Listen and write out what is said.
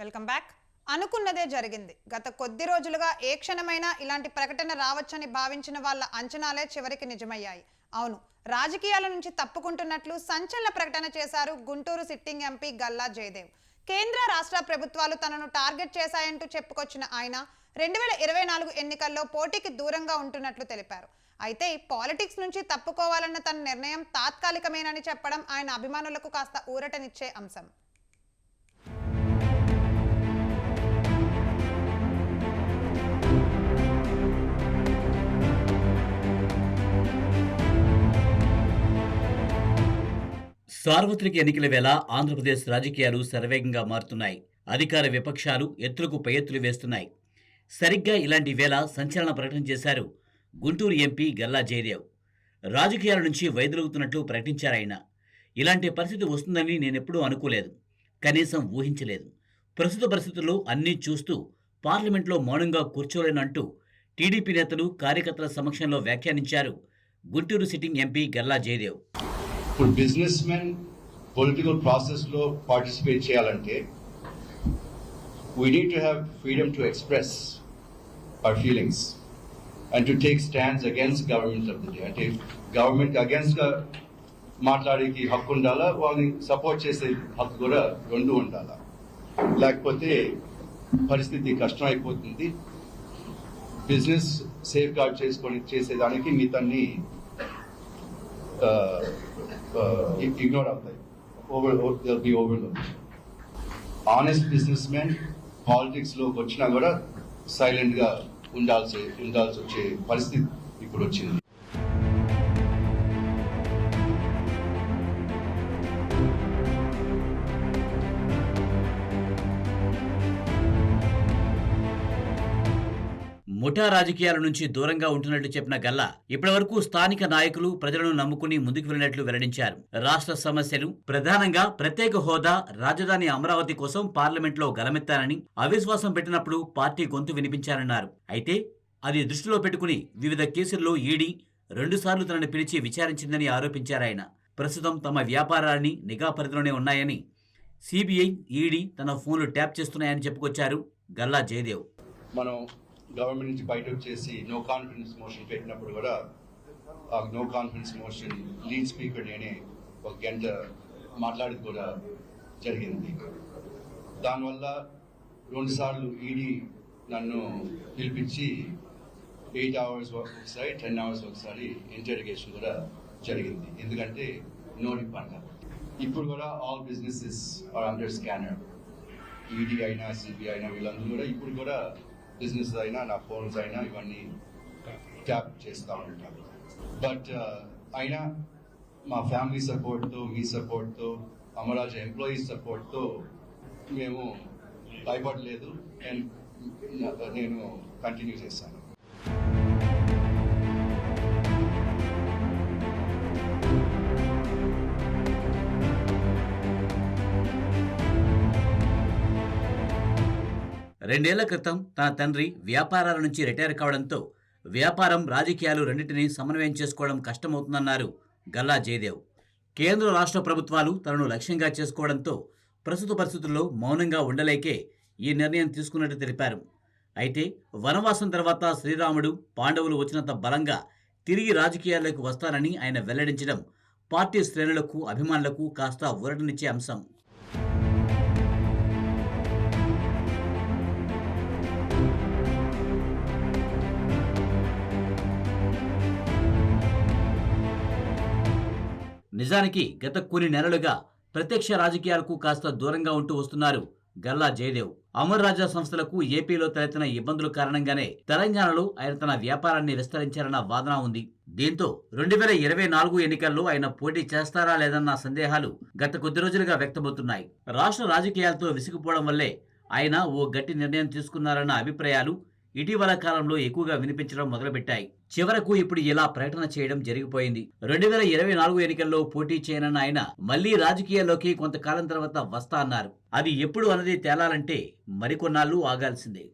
Welcome back. అనుకున్నదే జరిగింది. గత కొద్ది రోజులుగా ఏ క్షణమైనా ఇలాంటి ప్రకటన రావచ్చని భావించిన వాళ్ళ అంచనాలే చివరికి నిజమయ్యాయి. అవును రాజకీయాల నుంచి తప్పుకుంటున్నట్లు సంచలన ప్రకటన చేశారు గుంటూరు సిట్టింగ్ ఎంపీ గల్లా జయదేవ్. కేంద్ర రాష్ట్ర ప్రభుత్వాలు తనను టార్గెట్ చేశాయంటూ చెప్పుకొచ్చిన ఆయన రెండు వేల ఇరవై నాలుగు ఎన్నికల్లో పోటీకి దూరంగా ఉంటున్నట్లు తెలిపారు. అయితే పాలిటిక్స్ నుంచి తప్పుకోవాలన్న తన నిర్ణయం తాత్కాలికమేనని చెప్పడం ఆయన అభిమానులకు కాస్త ఊరటనిచ్చే అంశం. సార్వత్రిక ఎన్నికల వేళ ఆంధ్రప్రదేశ్ రాజకీయాలు శరవేగంగా మారుతున్నాయి. అధికార విపక్షాలు ఎత్తులకు పై ఎత్తులు వేస్తున్నాయి. సరిగ్గా ఇలాంటి వేళ సంచలన ప్రకటన చేశారు గుంటూరు ఎంపీ గల్లా జయదేవ్. రాజకీయాల నుంచి వైదొలుగుతున్నట్లు ప్రకటించారాయన ఇలాంటి పరిస్థితి వస్తుందని నేనెప్పుడూ అనుకోలేదు. కనీసం ఊహించలేదు. ప్రస్తుత పరిస్థితుల్లో అన్నీ చూస్తూ పార్లమెంట్లో మౌనంగా కూర్చోలేనంటూ టీడీపీ నేతలు కార్యకర్తల సమక్షంలో వ్యాఖ్యానించారు గుంటూరు సిట్టింగ్ ఎంపీ గల్లా జయదేవ్. ఇప్పుడు బిజినెస్ మెన్ పొలిటికల్ ప్రాసెస్లో పార్టిసిపేట్ చేయాలంటే we need to have freedom to express our feelings and to take stands against government of India అంటే గవర్నమెంట్ అగేన్స్ట్గా మాట్లాడేకి హక్కు ఉండాలా? వాళ్ళని సపోర్ట్ చేసే హక్కు కూడా రెండు ఉండాలా? లేకపోతే పరిస్థితి కష్టం అయిపోతుంది. బిజినెస్ సేఫ్ గార్డ్ చేసుకొని చేసేదానికి మిగతాన్ని ఇగ్నోర్ అవుతాయి over be overload honest businessmen పాలిటిక్స్లోకి వచ్చినా కూడా సైలెంట్గా ఉండాల్సి ఉండాల్సి వచ్చే పరిస్థితి ఇప్పుడు వచ్చింది. ముఠా రాజకీయాల నుంచి దూరంగా ఉంటున్నట్లు చెప్పిన గల్లా ఇప్పటివరకు స్థానిక నాయకులు ప్రజలను నమ్ముకుని ముందుకు వెళ్ళినట్లు వెల్లడించారు. రాష్ట్ర సమస్యలు ప్రధానంగా ప్రత్యేక హోదా రాజధాని అమరావతి కోసం పార్లమెంట్లో గలమెత్తానని అవిశ్వాసం పెట్టినప్పుడు పార్టీ గొంతు వినిపించారన్నారు. అయితే అది దృష్టిలో పెట్టుకుని వివిధ కేసుల్లో ఈడీ రెండుసార్లు తనను పిలిచి విచారించిందని ఆరోపించారాయన ప్రస్తుతం తమ వ్యాపారాన్ని నిఘా పరిధిలోనే ఉన్నాయని సిబిఐ ఈడీ తన ఫోన్లు ట్యాప్ చేస్తున్నాయని చెప్పుకొచ్చారు గల్లా జయదేవ్. మనం గవర్నమెంట్ నుంచి బయట వచ్చేసి నో కాన్ఫిడెన్స్ మోషన్ పెట్టినప్పుడు కూడా ఆ no confidence motion lead speaker నేనే ఒక గంట మాట్లాడేది కూడా జరిగింది. దానివల్ల రెండుసార్లు ఈడీ నన్ను పిలిపించి ఎయిట్ అవర్స్ ఒకసారి టెన్ అవర్స్ ఒకసారి ఇంటర్గేషన్ కూడా జరిగింది. ఎందుకంటే నోటి పండుగ ఇప్పుడు కూడా all businesses are under scanner ED అయినా సిబిఐ అయినా వీళ్ళందరూ కూడా ఇప్పుడు కూడా బిజినెస్ అయినా నా ఫోన్స్ అయినా ఇవన్నీ ట్యాప్ చేస్తూ ఉంటాను. బట్ uh, అయినా మా ఫ్యామిలీ సపోర్ట్తో మీ సపోర్ట్తో అమరాజ్ ఎంప్లాయీస్ సపోర్ట్తో మేము భయపడలేదు. అండ్ నేను కంటిన్యూ చేశాను రెండేళ్ళ క్రితం తన తండ్రి వ్యాపారాల నుంచి రిటైర్ కావడంతో వ్యాపారం రాజకీయాలు రెండింటినీ సమన్వయం చేసుకోవడం కష్టమవుతుందన్నారు గల్లా జయదేవ్. కేంద్ర రాష్ట్ర ప్రభుత్వాలు తనను లక్ష్యంగా చేసుకోవడంతో ప్రస్తుత పరిస్థితుల్లో మౌనంగా ఉండలేకే ఈ నిర్ణయం తీసుకున్నట్టు తెలిపారు. అయితే వనవాసం తర్వాత శ్రీరాముడు పాండవులు వచ్చినంత బలంగా తిరిగి రాజకీయాల్లోకి వస్తారని ఆయన వెల్లడించడం పార్టీ శ్రేణులకు అభిమానులకు కాస్త ఊరటనిచ్చే అంశం. నిజానికి గత కొన్ని నెలలుగా ప్రత్యక్ష రాజకీయాలకు కాస్త దూరంగా ఉంటూ వస్తున్నారు గల్లా జయదేవ్. అమర్ రాజా సంస్థలకు ఏపీలో తలెత్తిన ఇబ్బందుల కారణంగానే తెలంగాణలో ఆయన తన వ్యాపారాన్ని విస్తరించారన్న వాదన ఉంది. దీంతో రెండు వేల ఇరవై నాలుగు ఎన్నికల్లో ఆయన పోటీ చేస్తారా లేదన్న సందేహాలు గత కొద్ది రోజులుగా వ్యక్తమవుతున్నాయి. రాష్ట్ర రాజకీయాలతో విసిగిపోవడం వల్లే ఆయన ఓ గట్టి నిర్ణయం తీసుకున్నారన్న అభిప్రాయాలు ఇటీవల కాలంలో ఎక్కువగా వినిపించడం మొదలుపెట్టాయి. చివరకు ఇప్పుడు ఇలా ప్రకటన చేయడం జరిగిపోయింది. రెండు వేల ఇరవై నాలుగు ఎన్నికల్లో పోటీ చేయనన్న ఆయన మళ్ళీ రాజకీయాల్లోకి కొంతకాలం తర్వాత వస్తా అన్నారు. అది ఎప్పుడు అన్నది తేలాలంటే మరికొన్నాళ్ళు ఆగాల్సిందే.